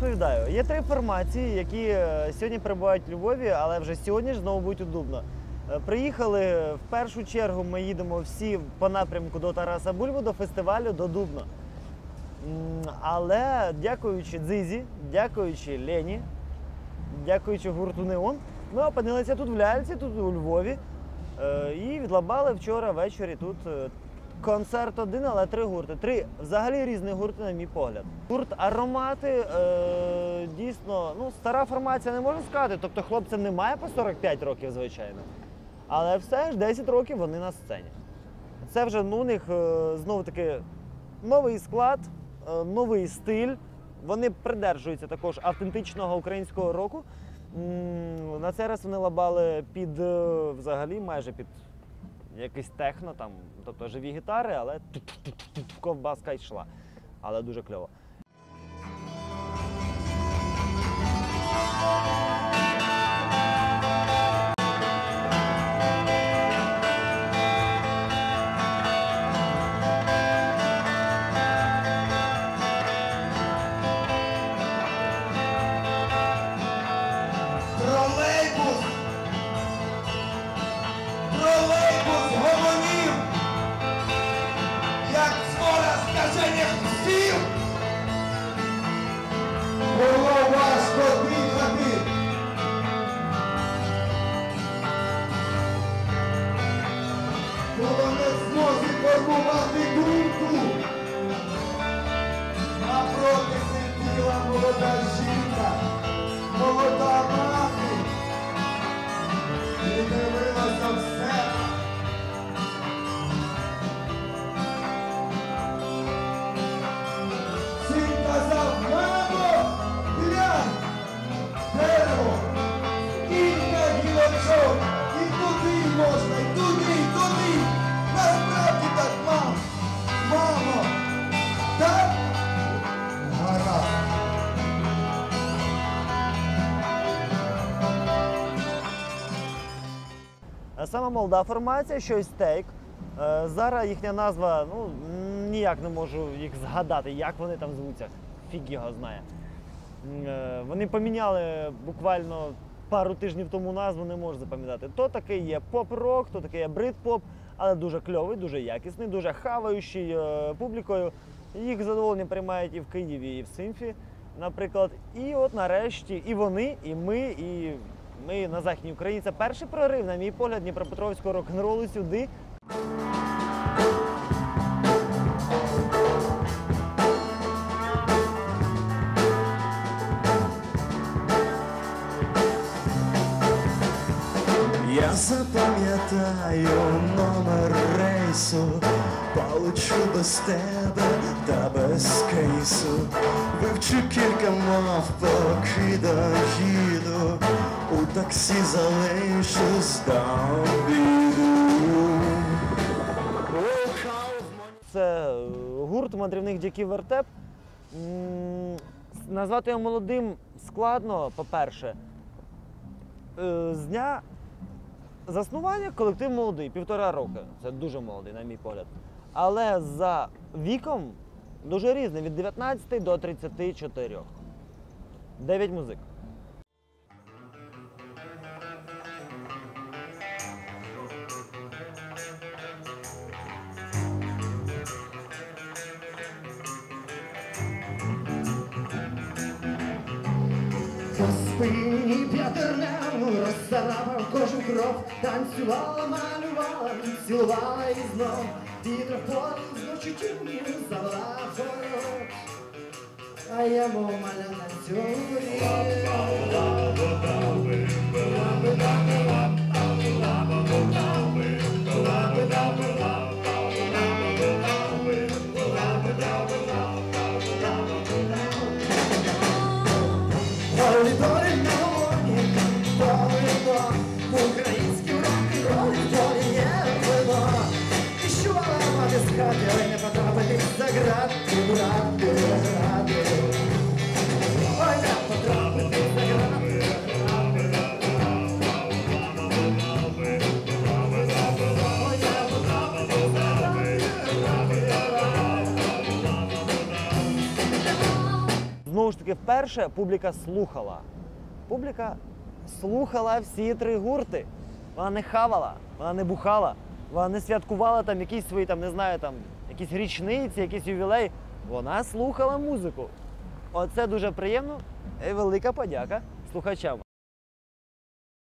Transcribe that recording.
Розповідаю, є три формації, які е, сьогодні перебувають в Львові, але вже сьогодні ж знову будуть у Дубно. Е, Приїхали в першу чергу. Ми їдемо всі по напрямку до Тараса Бульбу, до фестивалю, до Дубно. Але дякуючи Дзизі, дякуючи Лені, дякуючи гурту Неон, ми опинилися тут в Ляльці, тут у Львові. Е, І відлабали вчора ввечері тут концерт один, але три гурти. Три взагалі різні гурти, на мій погляд. Гурт аромати е, дійсно ну, стара формація не можна сказати. Тобто хлопцям немає по 45 років, звичайно. Але все ж 10 років вони на сцені. Це вже ну, у них е, знову таки новий склад, е, новий стиль. Вони придержуються також автентичного українського року. На цей раз вони лабали під е, взагалі майже під якийсь техно, там, тобто живі гітари, але ковбаска йшла. Але дуже кльово. desafio. Vou as podrinhas aqui. Todas as mãos e corpo. А Сама молода формація, щось стейк. Е, Зараз їхня назва, ну ніяк не можу їх згадати, як вони там звуться. Фіг його знає. Е, Вони поміняли буквально пару тижнів тому назву, не можу запам'ятати. То такий є поп-рок, то такий є брит-поп, але дуже кльовий, дуже якісний, дуже хаваючий е, публікою. Їх з задоволенням приймають і в Києві, і в Симфі, наприклад. І от нарешті і вони, і ми, і ми на Західній Україні. Це перший прорив, на мій погляд, Дніпропетровського рок-н-ролу сюди. Я запам'ятаю номер рейсу, полечу без тебе та без кейсу. Вивчу кілька мов, поки доїду, у таксі до обіду. Це гурт мандрівних дяків вертеп. Назвати його молодим складно, по-перше. Е, З дня заснування колектив молодий, півтора роки. Це дуже молодий, на мій погляд. Але за віком дуже різний, від 19 до 34. Дев'ять музик. Спині п'ятернем розцарапав кожен кров, танцювала, малювала, цілувала і знов. Вітер в полі зночі тюнів завела ворот. А я мов маля танцює. Долі, Знову ж таки, вперше публіка слухала. Публіка слухала всі три гурти. Вона не хавала, вона не бухала, вона не святкувала там якісь свої, там, не знаю, там, якісь річниці, якісь ювілей. Вона слухала музику. Оце дуже приємно і велика подяка слухачам.